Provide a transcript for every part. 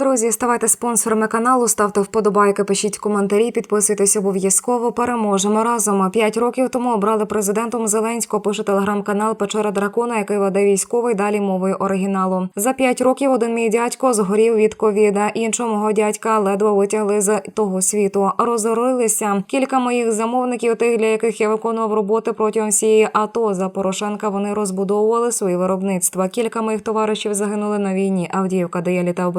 Друзі, ставайте спонсорами каналу, ставте вподобайки, пишіть коментарі, підписуйтесь обов'язково. Переможемо разом. П'ять років тому обрали президентом Зеленського. Пише телеграм-канал Печера Дракона, який веде військовий далі мовою оригіналу. За п'ять років один мій дядько згорів від ковіда. Іншого мого дядька ледве витягли з того світу. Розорилися кілька моїх замовників, тих для яких я виконував роботи протягом всієї АТО. За Порошенка вони розбудовували свої виробництва. Кілька моїх товаришів загинули на війні. Авдіївка, де я літав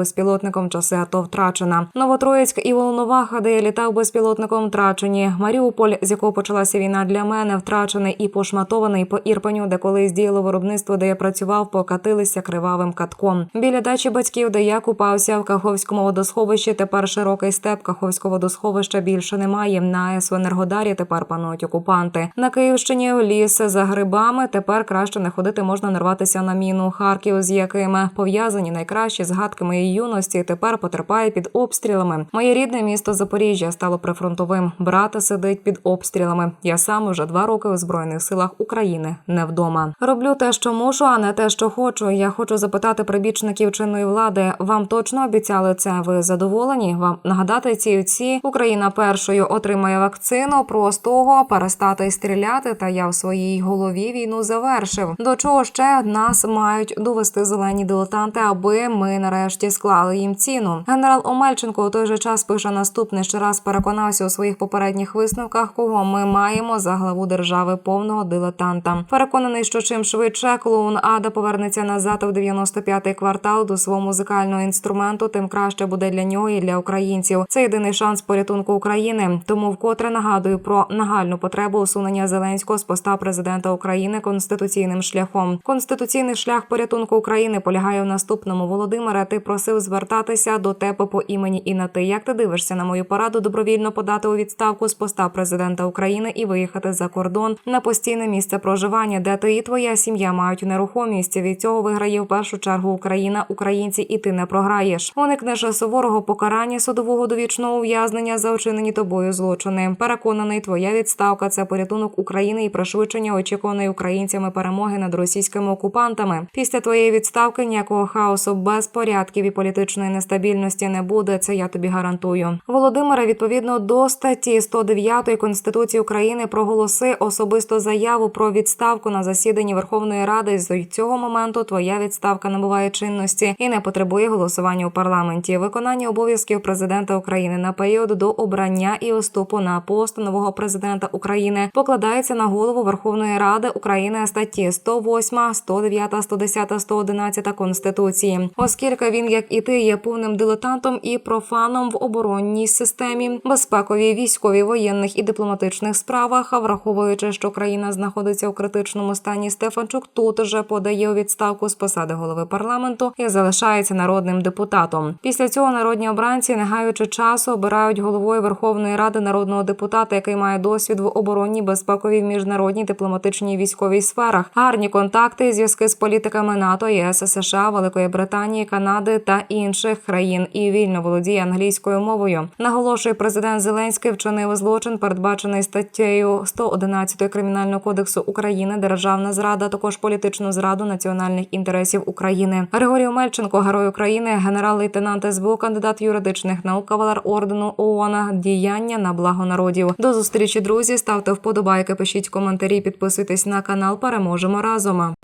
безпілотником, часи АТО втрачена. Новотроїцьк і Волноваха, де я літав безпілотником, втрачені. Маріуполь, з якого почалася війна для мене, втрачений і пошматований по Ірпеню, де колись діяло виробництво, де я працював, покатилися кривавим катком. Біля дачі батьків, де я купався в Каховському водосховищі. Тепер широкий степ Каховського водосховища більше немає. На АЕС в Енергодарі тепер панують окупанти. На Київщині ліс за грибами. Тепер краще не ходити, можна нарватися на міну. Харків, з якими пов'язані найкращі згадки моєї юності, тепер потерпає під обстрілами. Моє рідне місто Запоріжжя стало прифронтовим. Брата сидить під обстрілами. Я сам уже два роки у збройних силах України не вдома. Роблю те, що мушу, а не те, що хочу. Я хочу запитати прибічників чинної влади. Вам точно обіцяли це? Ви задоволені? Вам нагадати ці ці Україна першою отримає вакцину. Простого перестати стріляти. Та я в своїй голові війну завершив. До чого ще нас мають довести зелені дилетанти, аби ми нарешті склали їм ціну. Генерал Омельченко у той же час пише наступне ще раз переконався у своїх попередніх висновках, кого ми маємо за главу держави повного дилетанта. Переконаний, що чим швидше клоун Ада повернеться назад у 95-й квартал до свого музикального інструменту, тим краще буде для нього і для українців. Це єдиний шанс порятунку України. Тому вкотре нагадую про нагальну потребу усунення Зеленського з поста президента України конституційним шляхом. Конституційний шлях порятунку України полягає в наступному. Володимире, ти просив звертатися до тебе по імені і на ти. Як ти дивишся на мою пораду добровільно подати у відставку з поста президента України і виїхати за кордон на постійне місце проживання, де ти і твоя сім'я мають нерухомість. Від цього виграє в першу чергу Україна, українці, і ти не програєш. Уникнеш суворого покарання судового довічного ув'язнення за вчинені тобою злочини. Переконаний, твоя відставка це порятунок України і пришвидшення очікуваної українцями перемоги над російськими окупантами. Після твоєї відставки ніякого хаосу, безпорядків і політичної нестабільності не буде. Це я тобі гарантую. Володимире, відповідно до статті 109 Конституції України, проголоси особисто заяву про відставку на засіданні Верховної Ради. З цього моменту твоя відставка набуває чинності і не потребує голосування у парламенті. Виконання обов'язків президента України на період до обрання і уступу на пост нового президента України покладається на голову Верховної Ради України статті 108, 109, 110, 111 Конституції, оскільки він, як і ти, є повним дилетантом і профаном в оборонній системі, безпековій, військовій, воєнних і дипломатичних справах. А враховуючи, що країна знаходиться у критичному стані, Стефанчук тут же подає у відставку з посади голови парламенту і залишається народним депутатом. Після цього народні обранці, не гаючи часу, обирають головою Верховної Ради народного депутата, який має досвід в оборонній, безпековій, міжнародній, дипломатичній військовій сферах, гарні контакти зв'язки з політиками НАТО, ЄС, США, Великої Британії, Канади та інших країн і вільно володіє англійською мовою. Наголошує президент Зеленський вчинив злочин, передбачений статтею 111 кримінального кодексу України, державна зрада, також політичну зраду національних інтересів України. Григорій Омельченко, герой України, генерал-лейтенант СБУ, кандидат юридичних наук, кавалер ордену ООН, діяння на благо народів. До зустрічі, друзі. Ставте вподобайки, пишіть коментарі, підписуйтесь на канал. Переможемо разом.